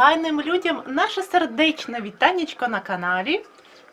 файним людям наше сердечне вітанечко на каналі.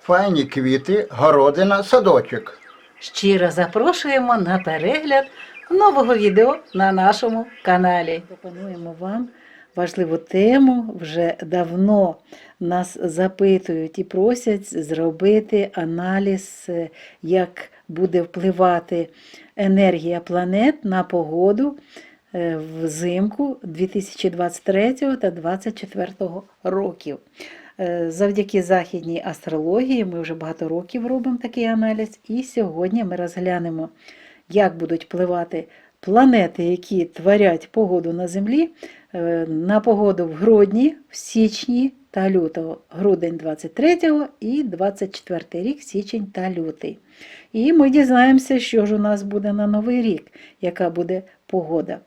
Файні квіти, городина, садочок. Щиро запрошуємо на перегляд нового відео на нашому каналі. Пропонуємо вам важливу тему. Вже давно нас запитують і просять зробити аналіз, як буде впливати енергія планет на погоду взимку 2023 та 2024 років. Е, Завдяки західній астрології ми вже багато років робимо такий аналіз, і сьогодні ми розглянемо, як будуть впливати планети, які творять погоду на Землі, е, на погоду в грудні, в січні та лютого. Грудень 23 і 24 рік, січень та лютий. І ми дізнаємося, що ж у нас буде на новий рік, яка буде погода.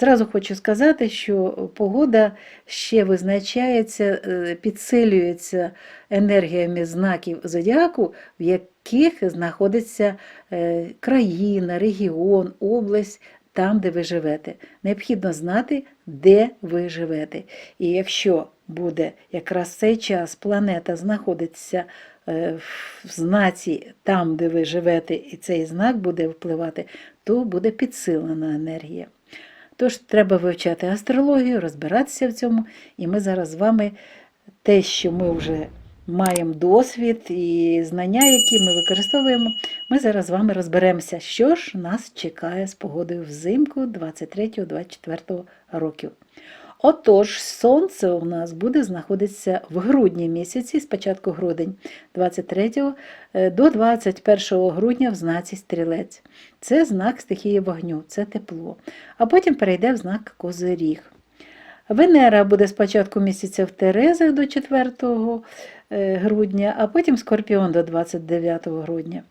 Зразу хочу сказати, що погода ще визначається, е, підсилюється енергіями знаків зодіаку, в яких знаходиться е, країна, регіон, область. Там, де ви живете. Необхідно знати, де ви живете. І якщо буде якраз цей час планета знаходиться е, в знаці там, де ви живете, і цей знак буде впливати, то буде підсилена енергія. Тож треба вивчати астрологію, розбиратися в цьому, і ми зараз з вами те, що ми вже маємо досвід і знання, які ми використовуємо, ми зараз з вами розберемося, що ж нас чекає з погодою взимку 23-24 років. Отож, сонце у нас буде знаходитися в грудні місяці, спочатку грудень 23 е, до 21 грудня в знаці стрілець. Це знак стихії вогню, це тепло. А потім перейде в знак козиріг. Венера буде спочатку місяця в Терезах до 4 е, грудня, а потім Скорпіон до 29 грудня.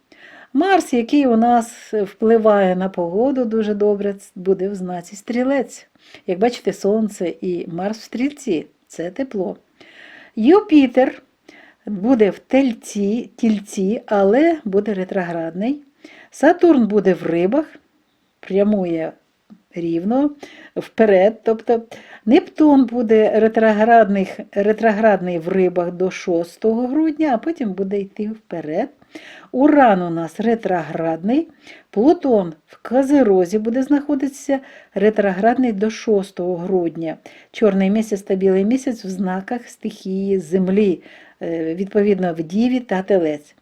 Марс, який у нас впливає на погоду дуже добре, буде в знаці стрілець. Як бачите, Сонце і Марс в стрільці це тепло. Юпітер буде в тельці, тільці, але буде ретроградний. Сатурн буде в рибах, прямує рівно вперед. Тобто Нептун буде ретроградний, в рибах до 6 грудня, а потім буде йти вперед. Уран у нас ретроградний, Плутон в Козирозі буде знаходитися ретроградний до 6 грудня. Чорний місяць та білий місяць в знаках стихії Землі, е, відповідно в Діві та Телець.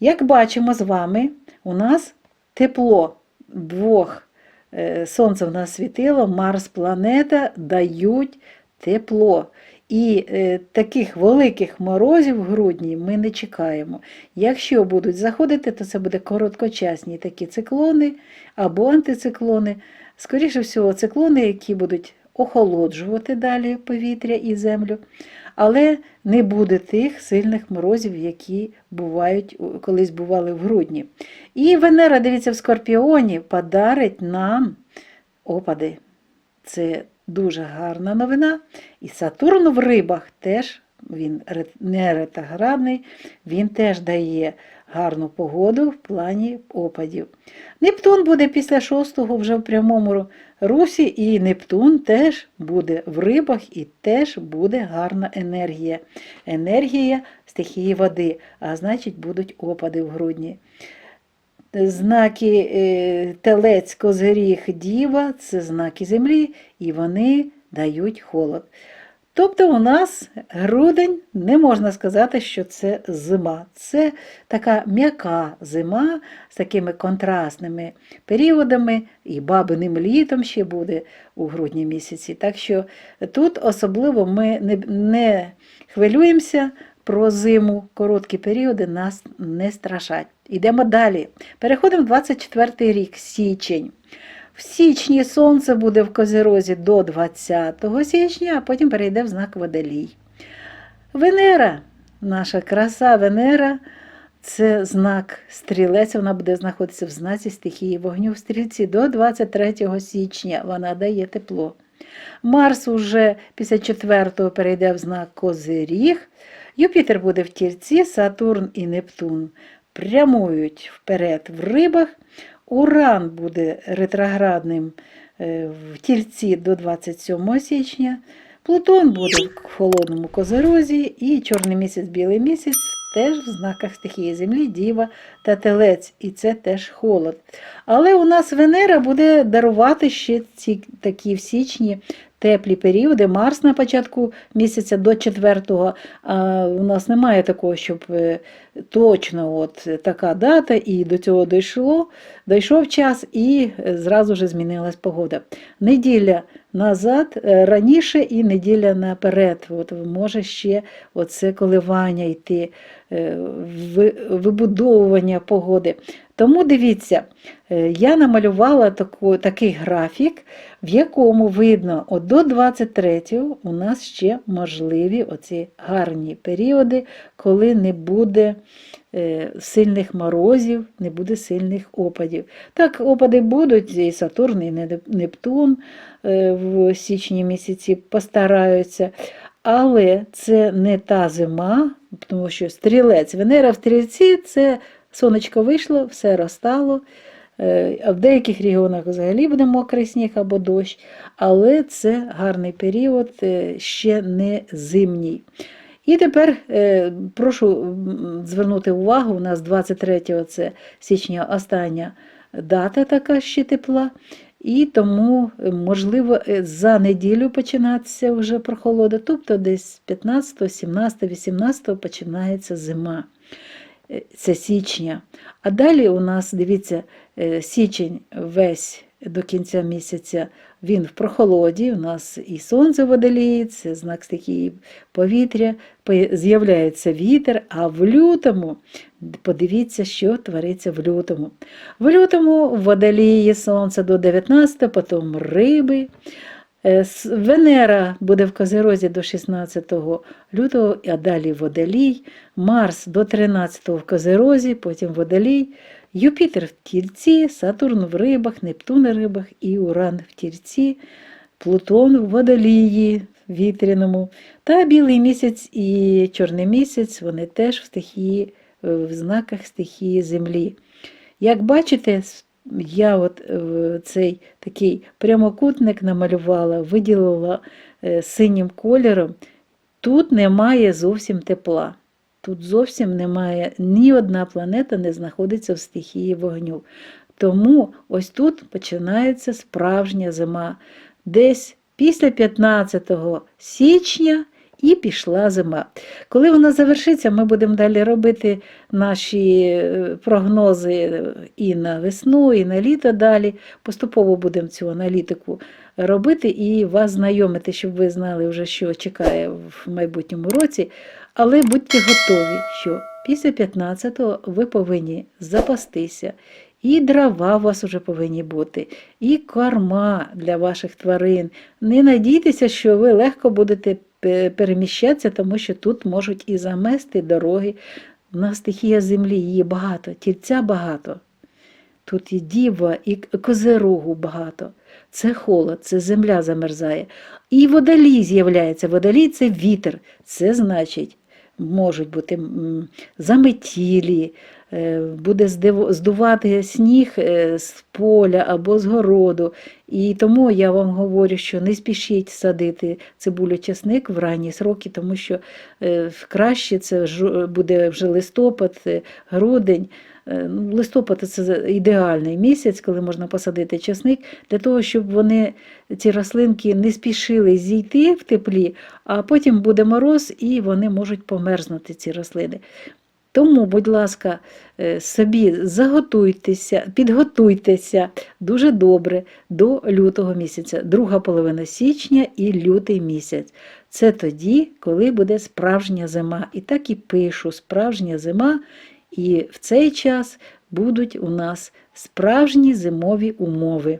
Як бачимо з вами, у нас тепло двох сонце в нас світило, Марс, планета дають тепло. І е, таких великих морозів в грудні ми не чекаємо. Якщо будуть заходити, то це буде короткочасні такі циклони або антициклони. Скоріше всього, циклони, які будуть охолоджувати далі повітря і землю, але не буде тих сильних морозів, які бувають, колись бували в грудні. І Венера, дивіться, в Скорпіоні подарить нам опади. Це дуже гарна новина. І Сатурн в рибах теж він не ретроградний, він теж дає гарну погоду в плані опадів. Нептун буде після 6-го вже в прямому русі, і Нептун теж буде в рибах і теж буде гарна енергія. Енергія стихії води, а значить будуть опади в грудні. Знаки е, телець, козиріг, діва це знаки землі, і вони дають холод. Тобто у нас грудень не можна сказати, що це зима. Це така м'яка зима з такими контрастними періодами, і бабиним літом ще буде у грудні місяці. Так що тут особливо ми не, не хвилюємося про зиму, короткі періоди нас не страшать. Ідемо далі. Переходимо в 24 рік, січень. В січні сонце буде в Козирозі до 20 січня, а потім перейде в знак Водолій. Венера, наша краса Венера, це знак стрілець, вона буде знаходитися в знаці стихії вогню в стрільці до 23 січня. Вона дає тепло. Марс уже після 4-го перейде в знак Козиріг. Юпітер буде в тільці, Сатурн і Нептун прямують вперед в рибах. Уран буде ретроградним е, в тільці до 27 січня. Плутон буде в холодному козерозі, і чорний місяць, білий місяць теж в знаках стихії Землі, Діва та Телець, і це теж холод. Але у нас Венера буде дарувати ще ці такі в січні теплі періоди. Марс на початку місяця до 4-го. А у нас немає такого, щоб е, точно от така дата, і до цього дійшло, дійшов час, і е, зразу ж змінилась погода. Неділя назад, е, раніше і неділя наперед. От може ще оце коливання йти, вибудовування погоди. Тому дивіться, е, я намалювала таку, такий графік, в якому видно, от до 23-го у нас ще можливі оці гарні періоди, коли не буде е, сильних морозів, не буде сильних опадів. Так, опади будуть, і Сатурн, і Нептун е, в січні місяці постараються. Але це не та зима, тому що стрілець, Венера в стрільці це сонечко вийшло, все розтало. Е, в деяких регіонах взагалі буде мокрий сніг або дощ, але це гарний період, е, ще не зимній. І тепер е, прошу звернути увагу, у нас 23 це січня остання дата така ще тепла. І тому, можливо, за неділю починатися вже прохолода, тобто десь 15, 17, 18 починається зима. Е, Це січня. А далі у нас, дивіться, е, січень весь до кінця місяця він в прохолоді. У нас і сонце водолії, це знак стихії повітря, з'являється вітер, а в лютому, подивіться, що твориться в лютому. В лютому в водолії сонце до 19, потім риби. Е, Венера буде в Козерозі до 16 лютого, а далі водолій, Марс до 13 в Козерозі, потім водолій, Юпітер в Тільці, Сатурн в рибах, Нептун в рибах і Уран в Тільці, Плутон в водолії вітряному, та білий місяць і чорний місяць вони теж в стихії, в знаках стихії Землі. Як бачите, я от е, цей такий прямокутник намалювала, виділила е, синім кольором. Тут немає зовсім тепла. Тут зовсім немає, ні одна планета не знаходиться в стихії вогню. Тому ось тут починається справжня зима. Десь після 15 січня і пішла зима. Коли вона завершиться, ми будемо далі робити наші е, прогнози і на весну, і на літо далі. Поступово будемо цю аналітику робити і вас знайомити, щоб ви знали вже, що чекає в майбутньому році. Але будьте готові, що після 15-го ви повинні запастися. І дрова у вас вже повинні бути, і корма для ваших тварин. Не надійтеся, що ви легко будете переміщатися, тому що тут можуть і замести дороги. У нас стихія землі, її багато, тільця багато. Тут і діва, і козирогу багато. Це холод, це земля замерзає. І водолій з'являється. Водолій це вітер. Це значить, можуть бути заметілі, буде здувати сніг е, з поля або з городу. І тому я вам говорю, що не спішіть садити цибулю часник в ранні сроки, тому що е, краще це буде вже листопад, е, грудень. Е, ну, Листопад це ідеальний місяць, коли можна посадити часник, для того, щоб вони, ці рослинки, не спішили зійти в теплі, а потім буде мороз і вони можуть померзнути, ці рослини. Тому, будь ласка, е, собі заготуйтеся, підготуйтеся дуже добре до лютого місяця, друга половина січня і лютий місяць. Це тоді, коли буде справжня зима. І так і пишу: справжня зима, і в цей час будуть у нас справжні зимові умови.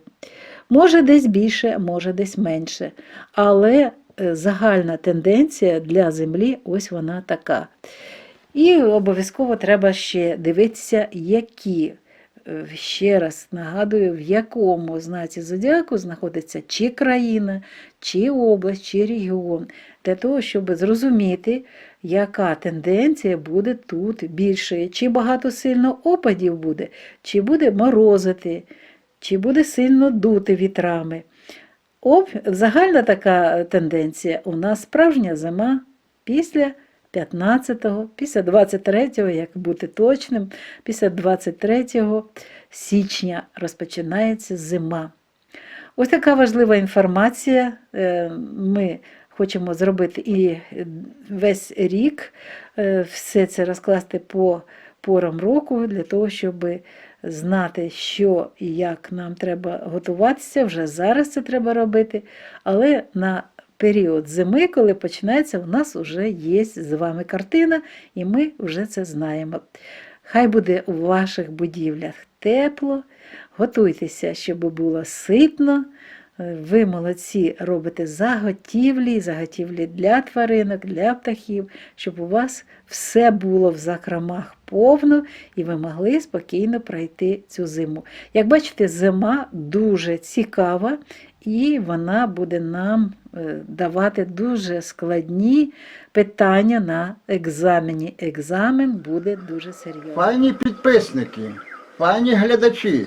Може, десь більше, може, десь менше. Але е, загальна тенденція для Землі ось вона така. І обов'язково треба ще дивитися, які, е, ще раз нагадую, в якому знаці зодіаку знаходиться чи країна, чи область, чи регіон, для того, щоб зрозуміти, яка тенденція буде тут більшою, чи багато сильно опадів буде, чи буде морозити, чи буде сильно дути вітрами. Об, загальна така тенденція. У нас справжня зима після 15-го, після 23-го, як бути точним, після 23 січня розпочинається зима. Ось така важлива інформація. Е, Ми хочемо зробити і весь рік е, все це розкласти по порам року для того, щоб знати, що і як нам треба готуватися. Вже зараз це треба робити. Але на період зими, коли починається, у нас вже є з вами картина, і ми вже це знаємо. Хай буде у ваших будівлях тепло, готуйтеся, щоб було ситно. Е, Ви молодці робите заготівлі, заготівлі для тваринок, для птахів, щоб у вас все було в закромах повно і ви могли спокійно пройти цю зиму. Як бачите, зима дуже цікава і вона буде нам е, давати дуже складні питання на екзамені. Екзамен буде дуже серйозний. Пані підписники, пані глядачі,